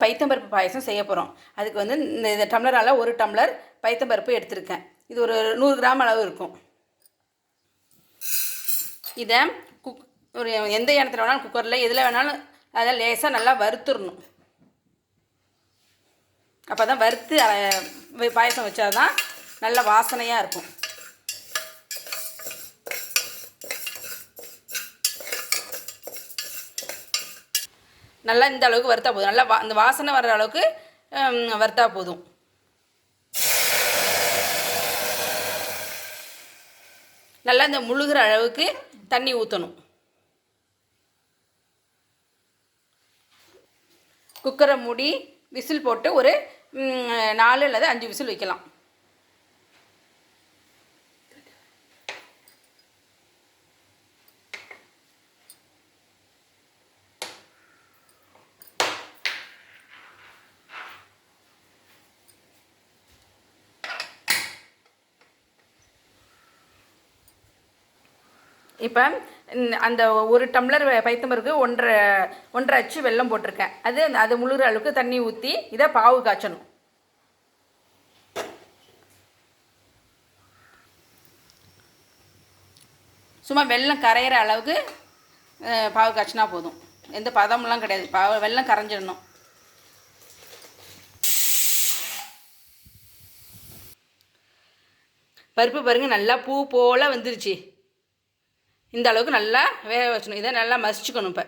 பைத்தம்பருப்பு பாயசம் செய்ய போகிறோம் அதுக்கு வந்து இந்த இந்த டம்ளரால் ஒரு டம்ளர் பைத்தம்பருப்பு எடுத்திருக்கேன். இது ஒரு நூறு கிராம் அளவு இருக்கும். இதை குக் ஒரு எந்த இடத்துல வேணாலும் குக்கரில் எதில் வேணாலும் அதை லேசாக நல்லா வறுத்துடணும் அப்போ தான் வறுத்து பாயசம் வை- தான் நல்ல வாசனையாக இருக்கும். நல்லா இந்த அளவுக்கு வறுத்தா போதும். நல்லா வா அந்த வாசனை வர்ற அளவுக்கு வறுத்தா போதும். நல்லா இந்த முழுகிற அளவுக்கு தண்ணி ஊற்றணும் குக்கரை மூடி விசில் போட்டு ஒரு நாலு அல்லது அஞ்சு விசில் வைக்கலாம். இப்போ அந்த ஒரு டம்ளர் பைத்தம்பருக்கு ஒன்றரை ஒன்றரை அச்சு வெல்லம் போட்டிருக்கேன். அது அது முழுகிற அளவுக்கு தண்ணி ஊற்றி இதை பாவு காய்ச்சணும். சும்மா வெல்லம் கரையிற அளவுக்கு பாவு காய்ச்சினா போதும். எந்த பதம்லாம் கிடையாது. பாவு வெல்லம் கரைஞ்சிடணும். பருப்பு பாருங்க நல்லா பூ போல் வந்துருச்சு. இந்த அளவுக்கு நல்லா வேக வச்சணும் இதை நல்லா மசிச்சுக்கணும் இப்போ.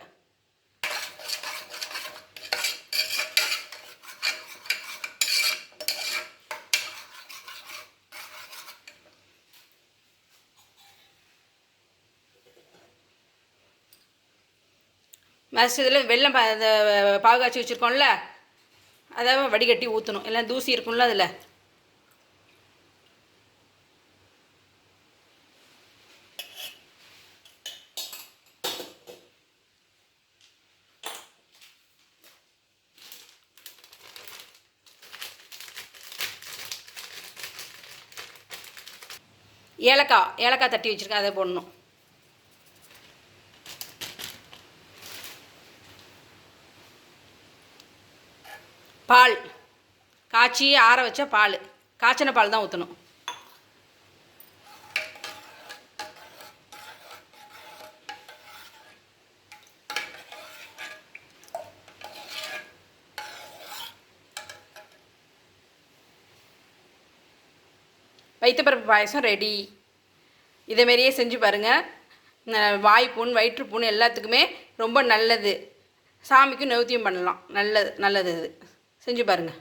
மசிச்சதில் வெள்ளம் பா- பாகு காய்ச்சி வச்சுருக்கோம்ல அதை வடிகட்டி ஊற்றணும் எல்லாம் தூசி இருக்கும்ல அதில். ஏலக்காய் ஏலக்காய் தட்டி வச்சுருக்கேன் அதை போடணும். பால். காய்ச்சி ஆற வச்ச பால். காய்ச்சின பால் தான் ஊற்றணும் வைத்தப்பருப்பு பாயசம் ரெடி இதேமாரியே செஞ்சு பாருங்கள் வாய்ப்புண் வயிற்றுப்புண் எல்லாத்துக்குமே ரொம்ப நல்லது. சாமிக்கும் நைவேத்தியம் பண்ணலாம். நல்லது நல்லது இது. செஞ்சு பாருங்கள்